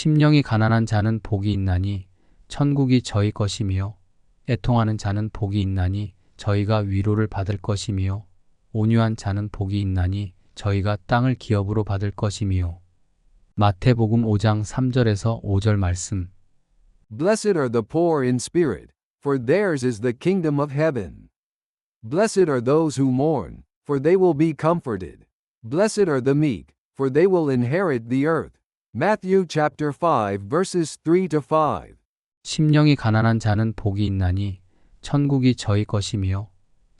심령이 가난한 자는 복이 있나니 천국이 저희 것이며 애통하는 자는 복이 있나니 저희가 위로를 받을 것이며 온유한 자는 복이 있나니 저희가 땅을 기업으로 받을 것이며 마태복음 5장 3절에서 5절 말씀 Blessed are the poor in spirit, for theirs is the kingdom of heaven. Blessed are those who mourn, for they will be comforted. Blessed are the meek, for they will inherit the earth. Matthew chapter 5 verses 3 to 5. 심령이 가난한 자는 복이 있나니 천국이 저희 것이며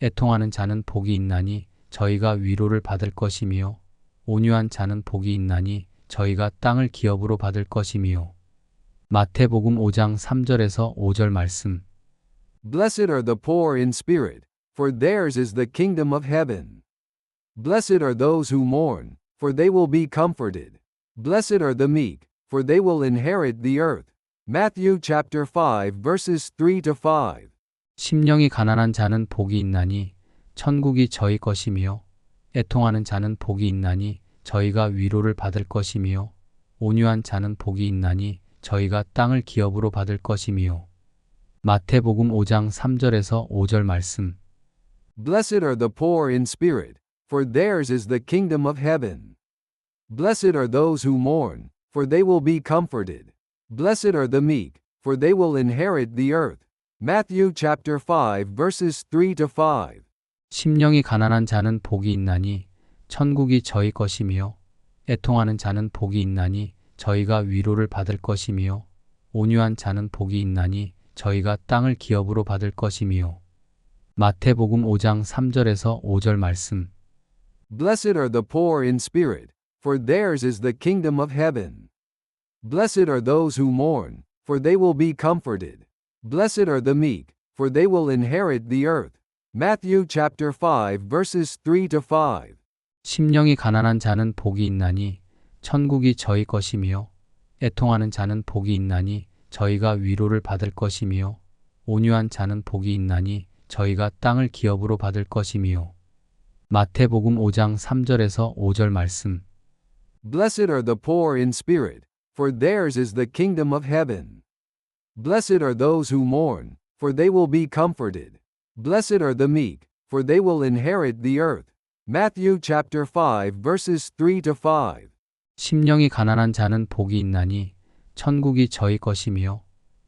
애통하는 자는 복이 있나니 저희가 위로를 받을 것이며 온유한 자는 복이 있나니 저희가 땅을 기업으로 받을 것이며 마태복음 5장 3절에서 5절 말씀 Blessed are the poor in spirit, for theirs is the kingdom of heaven. Blessed are those who mourn, for they will be comforted. Blessed are the meek, for they will inherit the earth. Matthew chapter 5 verses 3 to 5. 심령이 가난한 자는 복이 있나니 천국이 저희 것이며 애통하는 자는 복이 있나니 저희가 위로를 받을 것이며 온유한 자는 복이 있나니 저희가 땅을 기업으로 받을 것이며 마태복음 5장 3절에서 5절 말씀 Blessed are the poor in spirit, for theirs is the kingdom of heaven. Blessed are those who mourn, for they will be comforted. Blessed are the meek, for they will inherit the earth. Matthew chapter 5 verses 3 to 5. 심령이 가난한 자는 복이 있나니 천국이 저희 것이며 애통하는 자는 복이 있나니 저희가 위로를 받을 것이며 온유한 자는 복이 있나니 저희가 땅을 기업으로 받을 것이며 마태복음 5장 3절에서 5절 말씀 Blessed are the poor in spirit, for theirs is the kingdom of heaven. Blessed are those who mourn, for they will be comforted. Blessed are the meek, for they will inherit the earth. Matthew chapter 5 verses 3 to 5. 심령이 가난한 자는 복이 있나니 천국이 저희 것이며 애통하는 자는 복이 있나니 저희가 위로를 받을 것이며 온유한 자는 복이 있나니 저희가 땅을 기업으로 받을 것이며 마태복음 5장 3절에서 5절 말씀 Blessed are the poor in spirit, for theirs is the kingdom of heaven. Blessed are those who mourn, for they will be comforted. Blessed are the meek, for they will inherit the earth. Matthew chapter 5 verses 3 to 5. 심령이 가난한 자는 복이 있나니 천국이 저희 것이며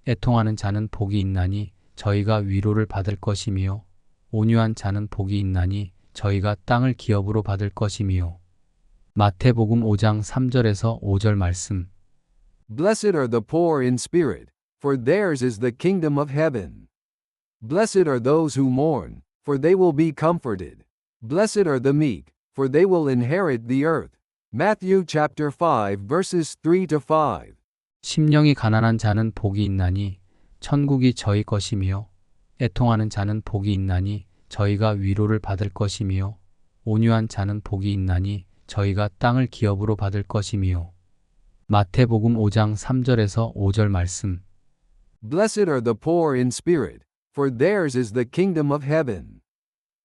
애통하는 자는 복이 있나니 저희가 위로를 받을 것이며 온유한 자는 복이 있나니 저희가 땅을 기업으로 받을 것이며 마태복음 5장 3절에서 5절 말씀 Blessed are the poor in spirit, for theirs is the kingdom of heaven. Blessed are those who mourn, for they will be comforted. Blessed are the meek, for they will inherit the earth. Matthew chapter 5 verses 3 to 5. 심령이 가난한 자는 복이 있나니 천국이 저희 것이며 애통하는 자는 복이 있나니 저희가 위로를 받을 것이며 온유한 자는 복이 있나니 저희가 땅을 기업으로 받을 것이며 마태복음 5장 3절에서 5절 말씀 Blessed are the poor in spirit, for theirs is the kingdom of heaven.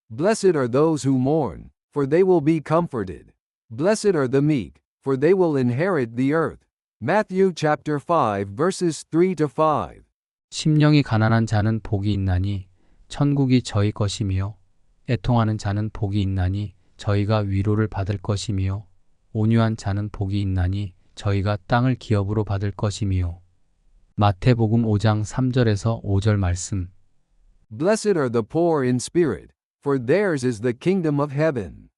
Blessed are those who mourn, for they will be comforted. Blessed are the meek, for they will inherit the earth. Matthew chapter 5 verses 3 to 5. 심령이 가난한 자는 복이 있나니 천국이 저희 것이며 애통하는 자는 복이 있나니 저희가 위로를 받을 것이며 온유한 자는 복이 있나니 저희가 땅을 기업으로 받을 것이며 마태복음 5장 3절에서 5절 말씀 Blessed are the poor in spirit, for theirs is the kingdom of heaven.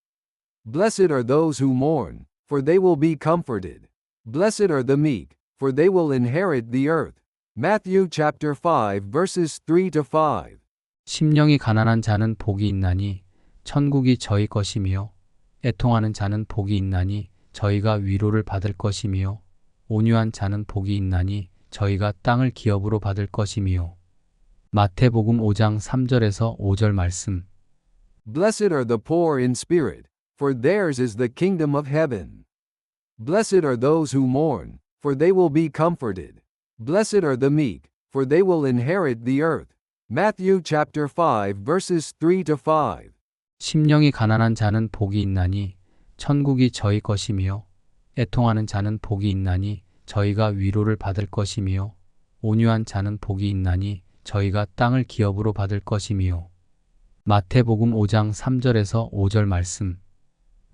Blessed are those who mourn, for they will be comforted. Blessed are the meek, for they will inherit the earth. Matthew chapter 5 verses 3 to 5. 심령이 가난한 자는 복이 있나니 천국이 저희 것이며 애통하는 자는 복이 있나니 저희가 위로를 받을 것이며 온유한 자는 복이 있나니 저희가 땅을 기업으로 받을 것이며 마태복음 5장 3절에서 5절 말씀 Blessed are the poor in spirit, for theirs is the kingdom of heaven. Blessed are those who mourn, for they will be comforted. Blessed are the meek, for they will inherit the earth. Matthew chapter 5 verses 3 to 5. 심령이 가난한 자는 복이 있나니 천국이 저희 것이며 애통하는 자는 복이 있나니 저희가 위로를 받을 것이며 온유한 자는 복이 있나니 저희가 땅을 기업으로 받을 것이며 마태복음 5장 3절에서 5절 말씀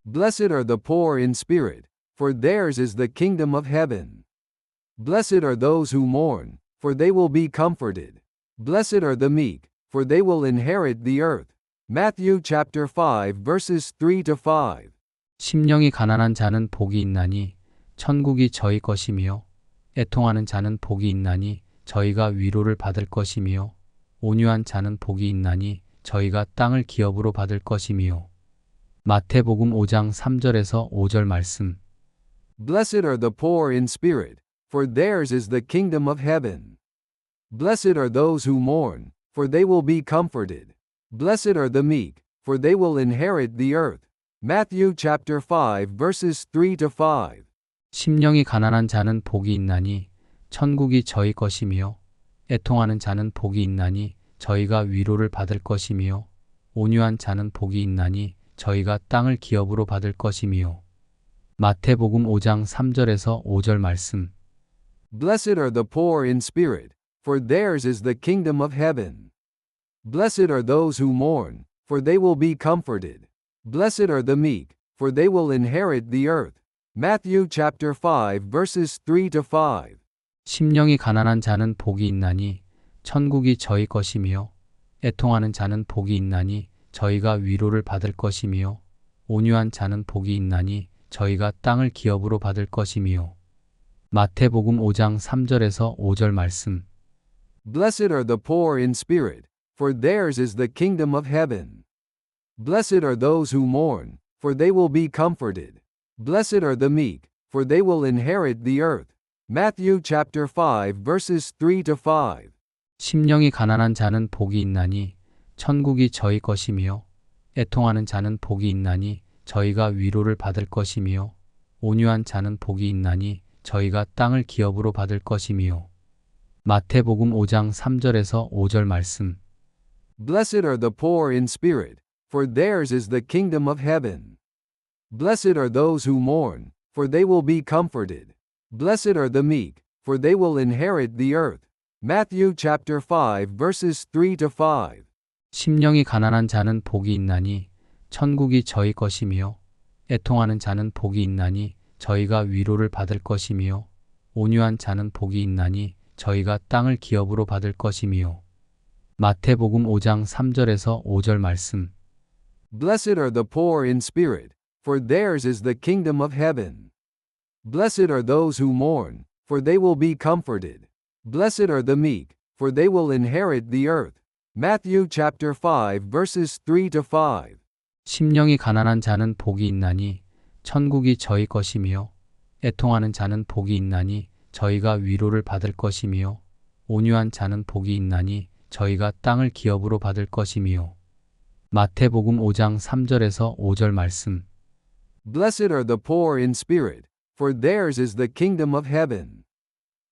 Blessed are the poor in spirit, for theirs is the kingdom of heaven. Blessed are those who mourn, for they will be comforted. Blessed are the meek, for they will inherit the earth. Matthew chapter 5 verses 3 to 5. 심령이 가난한 자는 복이 있나니 천국이 저희 것이며 애통하는 자는 복이 있나니 저희가 위로를 받을 것이며 온유한 자는 복이 있나니 저희가 땅을 기업으로 받을 것이며 마태복음 5장 3절에서 5절 말씀 Blessed are the poor in spirit, for theirs is the kingdom of heaven. Blessed are those who mourn, for they will be comforted. Blessed are the meek, for they will inherit the earth. Matthew chapter 5 verses 3 to 5. 심령이 가난한 자는 복이 있나니 천국이 저희 것이며 애통하는 자는 복이 있나니 저희가 위로를 받을 것이며 온유한 자는 복이 있나니 저희가 땅을 기업으로 받을 것이며 마태복음 5장 3절에서 5절 말씀 Blessed are the poor in spirit, for theirs is the kingdom of heaven. Blessed are those who mourn, for they will be comforted. Blessed are the meek, for they will inherit the earth. Matthew chapter 5 verses 3 to 5. 심령이 가난한 자는 복이 있나니 천국이 저희 것이며 애통하는 자는 복이 있나니 저희가 위로를 받을 것이며 온유한 자는 복이 있나니 저희가 땅을 기업으로 받을 것이며 마태복음 5장 3절에서 5절 말씀 Blessed are the poor in spirit, for theirs is the kingdom of heaven. Blessed are those who mourn, for they will be comforted. Blessed are the meek, for they will inherit the earth. Matthew chapter 5 verses 3 to 5. 심령이 가난한 자는 복이 있나니 천국이 저희 것이며 애통하는 자는 복이 있나니 저희가 위로를 받을 것이며 온유한 자는 복이 있나니 저희가 땅을 기업으로 받을 것이며 마태복음 5장 3절에서 5절 말씀 Blessed are the poor in spirit, for theirs is the kingdom of heaven. Blessed are those who mourn, for they will be comforted. Blessed are the meek, for they will inherit the earth. Matthew chapter 5 verses 3 to 5. 심령이 가난한 자는 복이 있나니 천국이 저희 것이며 애통하는 자는 복이 있나니 저희가 위로를 받을 것이며 온유한 자는 복이 있나니 저희가 땅을 기업으로 받을 것이며 마태복음 5장 3절에서 5절 말씀 Blessed are the poor in spirit, for theirs is the kingdom of heaven. Blessed are those who mourn, for they will be comforted. Blessed are the meek, for they will inherit the earth. Matthew chapter 5 verses 3 to 5. 심령이 가난한 자는 복이 있나니 천국이 저희 것이며 애통하는 자는 복이 있나니 저희가 위로를 받을 것이며 온유한 자는 복이 있나니 저희가 땅을 기업으로 받을 것이며 마태복음 5장 3절에서 5절 말씀 Blessed are the poor in spirit, for theirs is the kingdom of heaven.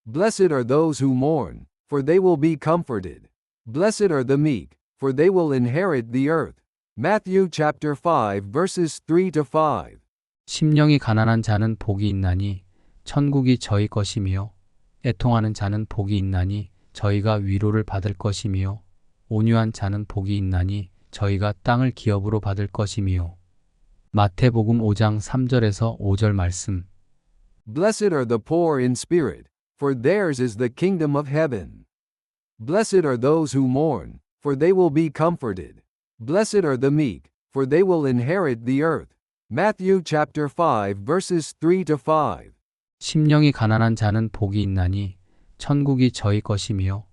Blessed are those who mourn, for they will be comforted. Blessed are the meek, for they will inherit the earth. Matthew chapter 5 verses 3 to 5. 심령이 가난한 자는 복이 있나니 천국이 저희 것이며 애통하는 자는 복이 있나니 저희가 위로를 받을 것이며 온유한 자는 복이 있나니 저희가 땅을 기업으로 받을 것이며 마태복음 5장 3절에서 5절 말씀 Blessed are the poor in spirit, for theirs is the kingdom of heaven. Blessed are those who mourn, for they will be comforted. Blessed are the meek, for they will inherit the earth. Matthew chapter 5 verses 3 to 5. 심령이 가난한 자는 복이 있나니 천국이 저희 것이며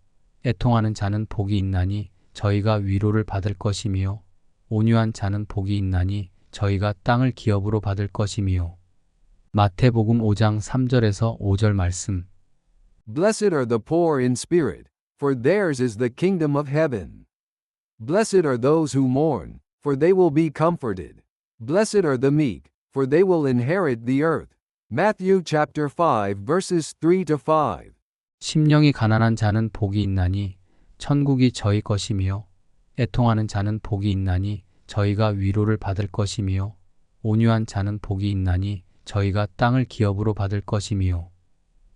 애통하는 자는 복이 있나니 저희가 위로를 받을 것이며 온유한 자는 복이 있나니 저희가 땅을 기업으로 받을 것이며 마태복음 5장 3절에서 5절 말씀 Blessed are the poor in spirit, for theirs is the kingdom of heaven. Blessed are those who mourn, for they will be comforted. Blessed are the meek, for they will inherit the earth. Matthew chapter 5 verses 3 to 5. 심령이 가난한 자는 복이 있나니 천국이 저희 것이며 애통하는 자는 복이 있나니 저희가 위로를 받을 것이며 온유한 자는 복이 있나니 저희가 땅을 기업으로 받을 것이며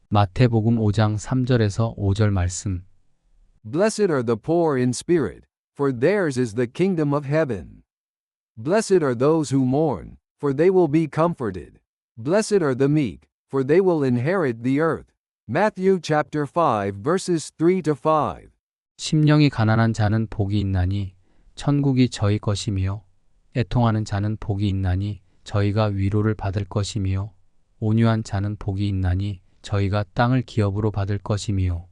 마태복음 5장 3절에서 5절 말씀. Blessed are the poor in spirit, for theirs is the kingdom of heaven. Blessed are those who mourn, for they will be comforted. Blessed are the meek, for they will inherit the earth. Matthew chapter 5 verses 3 to 5. 심령이 가난한 자는 복이 있나니 천국이 저희 것이며 애통하는 자는 복이 있나니 저희가 위로를 받을 것이며 온유한 자는 복이 있나니 저희가 땅을 기업으로 받을 것이며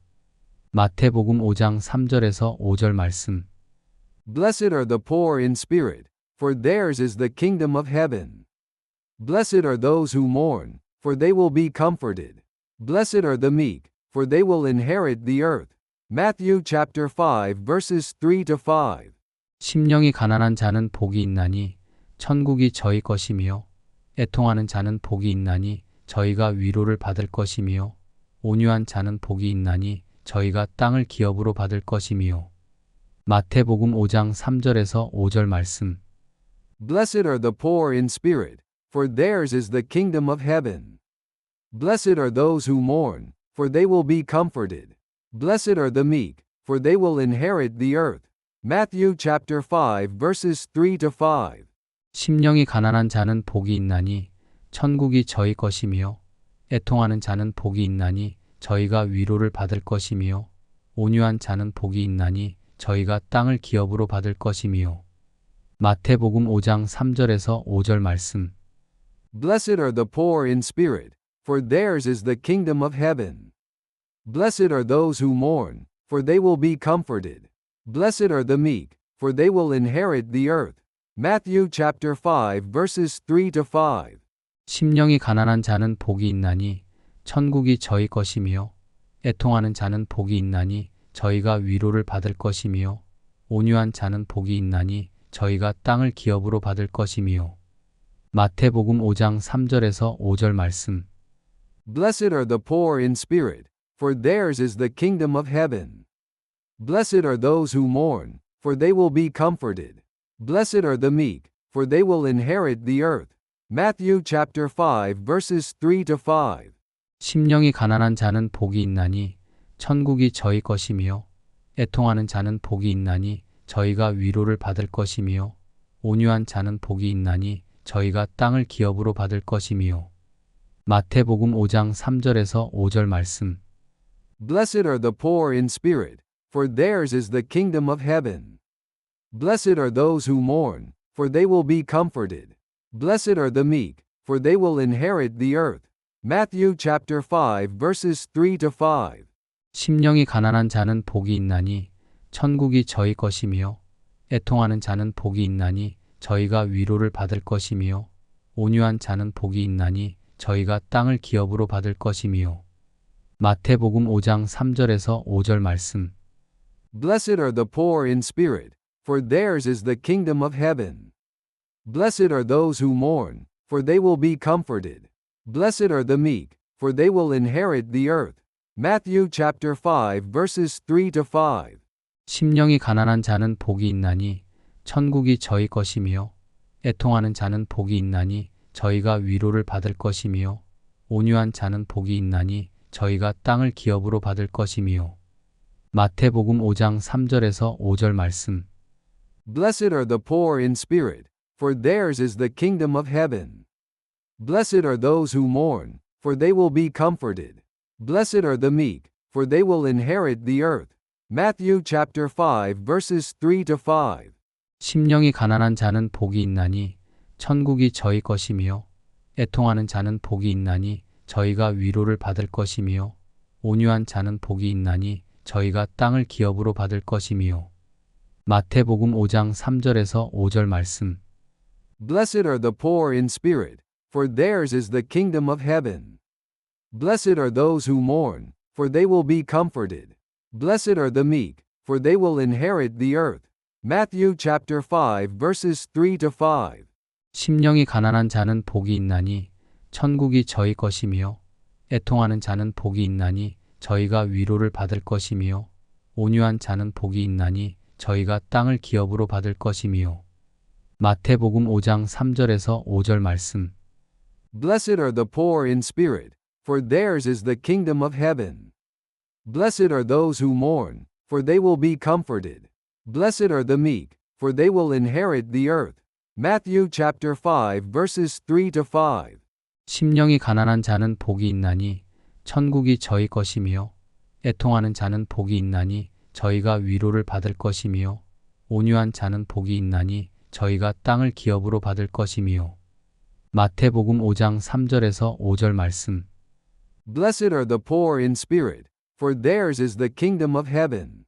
마태복음 5장 3절에서 5절 말씀. Blessed are the poor in spirit, for theirs is the kingdom of heaven. Blessed are those who mourn, for they will be comforted. Blessed are the meek, for they will inherit the earth. Matthew chapter 5 verses 3 to 5. 심령이 가난한 자는 복이 있나니 천국이 저희 것이며 애통하는 자는 복이 있나니 저희가 위로를 받을 것이며 온유한 자는 복이 있나니 저희가 땅을 기업으로 받을 것이며 마태복음 5장 3절에서 5절 말씀. Blessed are the poor in spirit, for theirs is the kingdom of heaven. Blessed are those who mourn, for they will be comforted. Blessed are the meek, for they will inherit the earth. Matthew chapter 5 verses 3 to 5. 심령이 가난한 자는 복이 있나니 천국이 저희 것이며 애통하는 자는 복이 있나니 저희가 위로를 받을 것이며 온유한 자는 복이 있나니 저희가 땅을 기업으로 받을 것이며 마태복음 5장 3절에서 5절 말씀. Blessed are the poor in spirit, for theirs is the kingdom of heaven. Blessed are those who mourn, for they will be comforted. Blessed are the meek, for they will inherit the earth. Matthew chapter 5 verses 3 to 5. 심령이 가난한 자는 복이 있나니 천국이 저희 것이며 애통하는 자는 복이 있나니 저희가 위로를 받을 것이며 온유한 자는 복이 있나니 저희가 땅을 기업으로 받을 것이며 마태복음 5장 3절에서 5절 말씀. Blessed are the poor in spirit, for theirs is the kingdom of heaven. Blessed are those who mourn, for they will be comforted. Blessed are the meek, for they will inherit the earth. Matthew chapter 5 verses 3 to 5. 심령이 가난한 자는 복이 있나니 천국이 저희 것이며 애통하는 자는 복이 있나니 저희가 위로를 받을 것이며 온유한 자는 복이 있나니 저희가 땅을 기업으로 받을 것이며 마태복음 5장 3절에서 5절 말씀. Blessed are the poor in spirit, for theirs is the kingdom of heaven. Blessed are those who mourn, for they will be comforted. Blessed are the meek, for they will inherit the earth. Matthew chapter 5 verses 3 to 5. 심령이 가난한 자는 복이 있나니 천국이 저희 것이며 애통하는 자는 복이 있나니 저희가 위로를 받을 것이며 온유한 자는 복이 있나니 저희가 땅을 기업으로 받을 것이며 마태복음 5장 3절에서 5절 말씀. Blessed are the poor in spirit, for theirs is the kingdom of heaven. Blessed are those who mourn, for they will be comforted. Blessed are the meek, for they will inherit the earth. Matthew chapter 5 verses 3 to 5. 심령이 가난한 자는 복이 있나니 천국이 저희 것이며 애통하는 자는 복이 있나니 저희가 위로를 받을 것이며 온유한 자는 복이 있나니 저희가 땅을 기업으로 받을 것이며 마태복음 5장 3절에서 5절 말씀. Blessed are the poor in spirit, for theirs is the kingdom of heaven. Blessed are those who mourn, for they will be comforted. Blessed are the meek, for they will inherit the earth. Matthew chapter 5 verses 3 to 5. 심령이 가난한 자는 복이 있나니 천국이 저희 것이며 애통하는 자는 복이 있나니 저희가 위로를 받을 것이며 온유한 자는 복이 있나니 저희가 땅을 기업으로 받을 것이며 마태복음 5장 3절에서 5절 말씀. Blessed are the poor in spirit, for theirs is the kingdom of heaven. Blessed are those who mourn, for they will be comforted. Blessed are the meek, for they will inherit the earth. Matthew chapter 5 verses 3 to 5. 심령이 가난한 자는 복이 있나니 천국이 저희 것이며 애통하는 자는 복이 있나니 저희가 위로를 받을 것이며 온유한 자는 복이 있나니 저희가 땅을 기업으로 받을 것이며 마태복음 5장 3절에서 5절 말씀. Blessed are the poor in spirit, for theirs is the kingdom of heaven. Blessed are those who mourn, for they will be comforted. Blessed are the meek, for they will inherit the earth. Matthew chapter 5 verses 3 to 5. 심령이 가난한 자는 복이 있나니 천국이 저희 것이며 애통하는 자는 복이 있나니 저희가 위로를 받을 것이며 온유한 자는 복이 있나니 저희가 땅을 기업으로 받을 것이며 마태복음 5장 3절에서 5절 말씀 Blessed are the poor in spirit, for theirs is the kingdom of heaven.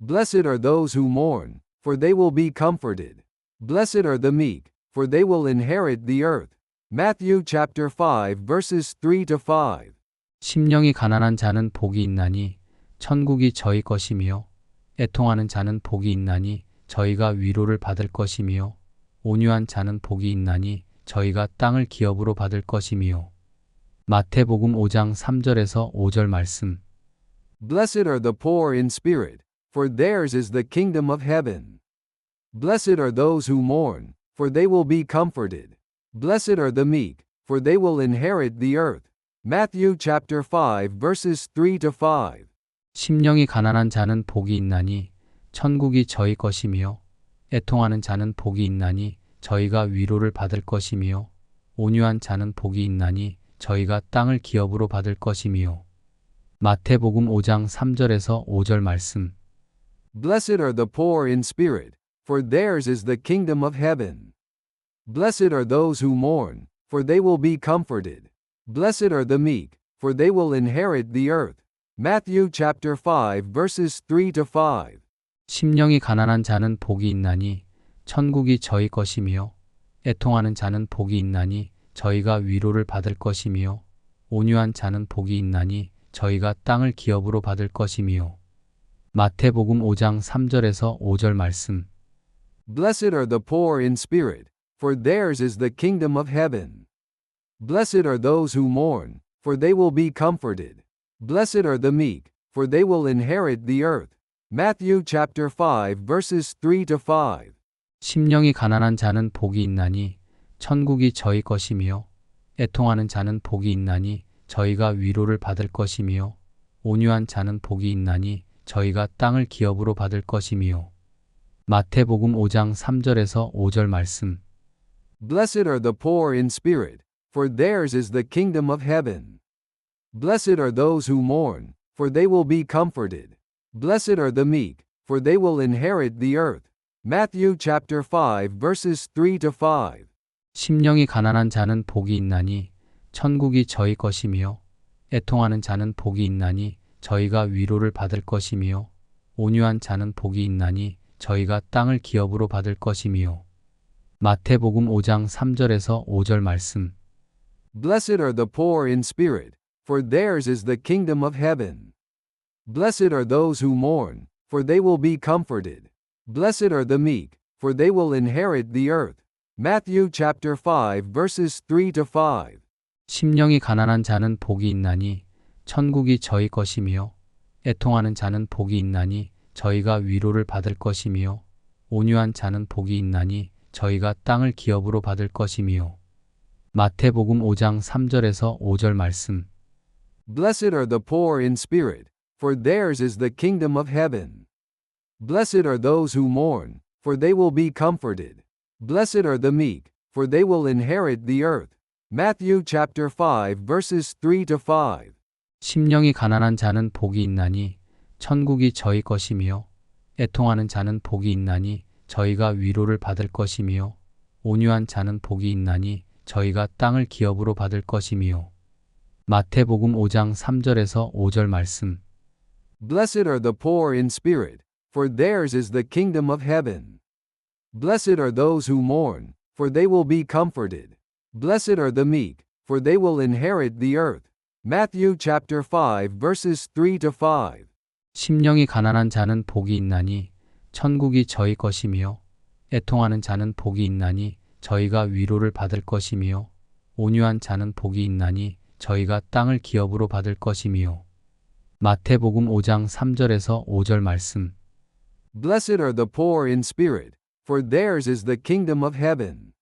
Blessed are those who mourn, for they will be comforted. Blessed are the meek, for they will inherit the earth. Matthew chapter 5 verses 3 to 5. 심령이 가난한 자는 복이 있나니 천국이 저희 것이며 애통하는 자는 복이 있나니 저희가 위로를 받을 것이며 온유한 자는 복이 있나니 저희가 땅을 기업으로 받을 것이며 마태복음 5장 3절에서 5절 말씀 Blessed are the poor in spirit, for theirs is the kingdom of heaven. Blessed are those who mourn, for they will be comforted. Blessed are the meek, for they will inherit the earth. Matthew chapter 5 verses 3 to 5. 심령이 가난한 자는 복이 있나니 천국이 저희 것이며 애통하는 자는 복이 있나니 저희가 위로를 받을 것이며 온유한 자는 복이 있나니 저희가 땅을 기업으로 받을 것이며 마태복음 5장 3절에서 5절 말씀 Blessed are the poor in spirit, for theirs is the kingdom of heaven. Blessed are those who mourn, for they will be comforted. Blessed are the meek, for they will inherit the earth. Matthew chapter 5 verses 3 to 5. 심령이 가난한 자는 복이 있나니 천국이 저희 것이며 애통하는 자는 복이 있나니 저희가 위로를 받을 것이며 온유한 자는 복이 있나니 저희가 땅을 기업으로 받을 것이며 마태복음 5장 3절에서 5절 말씀 Blessed are the poor in spirit, for theirs is the kingdom of heaven. Blessed are those who mourn, for they will be comforted. Blessed are the meek, for they will inherit the earth. Matthew chapter 5 verses 3 to 5. 심령이 가난한 자는 복이 있나니 천국이 저희 것이며 애통하는 자는 복이 있나니 저희가 위로를 받을 것이며 온유한 자는 복이 있나니 저희가 땅을 기업으로 받을 것이며 마태복음 5장 3절에서 5절 말씀 Blessed are the poor in spirit, for theirs is the kingdom of heaven. Blessed are those who mourn, for they will be comforted. Blessed are the meek, for they will inherit the earth. Matthew chapter 5 verses 3 to 5. 심령이 가난한 자는 복이 있나니 천국이 저희 것이며 애통하는 자는 복이 있나니 저희가 위로를 받을 것이며 온유한 자는 복이 있나니 저희가 땅을 기업으로 받을 것이며 마태복음 5장 3절에서 5절 말씀 Blessed are the poor in spirit, for theirs is the kingdom of heaven. Blessed are those who mourn, for they will be comforted. Blessed are the meek, for they will inherit the earth. Matthew chapter 5 verses 3 to 5. 심령이 가난한 자는 복이 있나니 천국이 저희 것이며 애통하는 자는 복이 있나니 저희가 위로를 받을 것이며 온유한 자는 복이 있나니 저희가 땅을 기업으로 받을 것이며 마태복음 5장 3절에서 5절 말씀 Blessed are the poor in spirit, for theirs is the kingdom of heaven. Blessed are those who mourn, for they will be comforted. Blessed are the meek, for they will inherit the earth. Matthew chapter 5 verses 3 to 5. 심령이 가난한 자는 복이 있나니 천국이 저희 것이며 애통하는 자는 복이 있나니 저희가 위로를 받을 것이며 온유한 자는 복이 있나니 저희가 땅을 기업으로 받을 것이며 마태복음 5장 3절에서 5절 말씀 Blessed are the poor in spirit, for theirs is the kingdom of heaven. Blessed are those who mourn, for they will be comforted. Blessed are the meek, for they will inherit the earth. Matthew chapter 5 verses 3 to 5. 심령이 가난한 자는 복이 있나니 천국이 저희 것이며 애통하는 자는 복이 있나니 저희가 위로를 받을 것이며 온유한 자는 복이 있나니 저희가 땅을 기업으로 받을 것이며 마태복음 5장 3절에서 5절 말씀 Blessed are the poor in spirit, for theirs is the kingdom of heaven.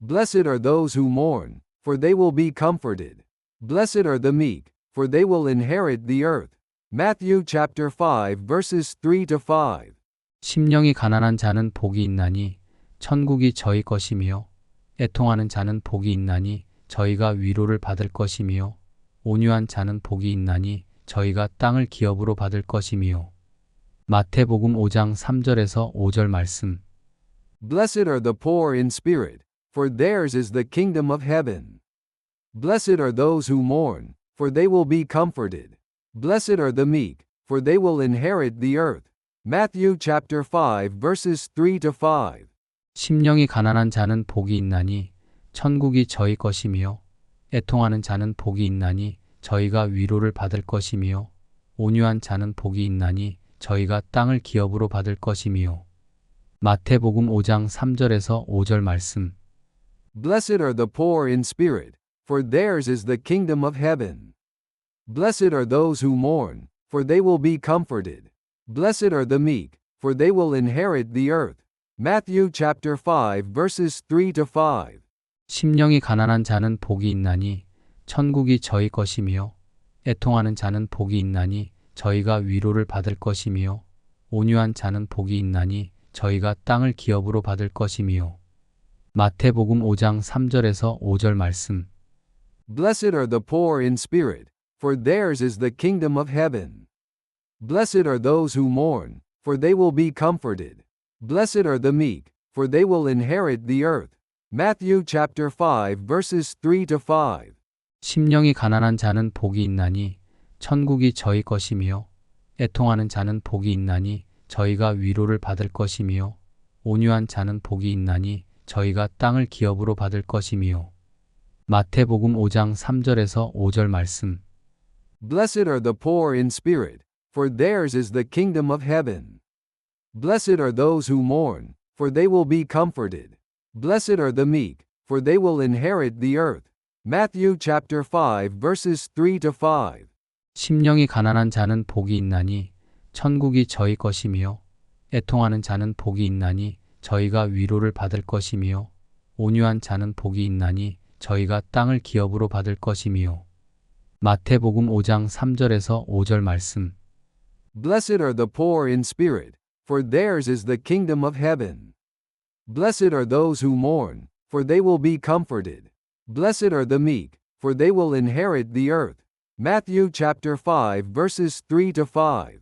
Blessed are those who mourn, for they will be comforted. Blessed are the meek, for they will inherit the earth. Matthew chapter 5 verses 3 to 5. 심령이 가난한 자는 복이 있나니 천국이 저희 것이며 애통하는 자는 복이 있나니 저희가 위로를 받을 것이며 온유한 자는 복이 있나니 저희가 땅을 기업으로 받을 것이며 마태복음 5장 3절에서 5절 말씀 Blessed are the poor in spirit, for theirs is the kingdom of heaven. Blessed are those who mourn, for they will be comforted. Blessed are the meek, for they will inherit the earth. Matthew chapter 5 verses 3 to 5. 심령이 가난한 자는 복이 있나니 천국이 저희 것이며 애통하는 자는 복이 있나니 저희가 위로를 받을 것이며 온유한 자는 복이 있나니 저희가 땅을 기업으로 받을 것이며 마태복음 5장 3절에서 5절 말씀 Blessed are the poor in spirit, for theirs is the kingdom of heaven. Blessed are those who mourn, for they will be comforted. Blessed are the meek, for they will inherit the earth. Matthew chapter 5 verses 3 to 5. 심령이 가난한 자는 복이 있나니 천국이 저희 것이며 애통하는 자는 복이 있나니 저희가 위로를 받을 것이며 온유한 자는 복이 있나니 저희가 땅을 기업으로 받을 것이며 마태복음 5장 3절에서 5절 말씀 Blessed are the poor in spirit, for theirs is the kingdom of heaven. Blessed are those who mourn, for they will be comforted. Blessed are the meek, for they will inherit the earth. Matthew chapter 5 verses 3 to 5. 심령이 가난한 자는 복이 있나니 천국이 저희 것이며 애통하는 자는 복이 있나니 저희가 위로를 받을 것이며 온유한 자는 복이 있나니 저희가 땅을 기업으로 받을 것이며 마태복음 5장 3절에서 5절 말씀 Blessed are the poor in spirit, for theirs is the kingdom of heaven. Blessed are those who mourn, for they will be comforted. Blessed are the meek, for they will inherit the earth. Matthew chapter 5 verses 3 to 5. 심령이 가난한 자는 복이 있나니 천국이 저희 것이며 애통하는 자는 복이 있나니 저희가 위로를 받을 것이며 온유한 자는 복이 있나니 저희가 땅을 기업으로 받을 것이며 마태복음 5장 3절에서 5절 말씀 Blessed are the poor in spirit, for theirs is the kingdom of heaven. Blessed are those who mourn, for they will be comforted. Blessed are the meek, for they will inherit the earth. Matthew chapter 5 verses 3 to 5.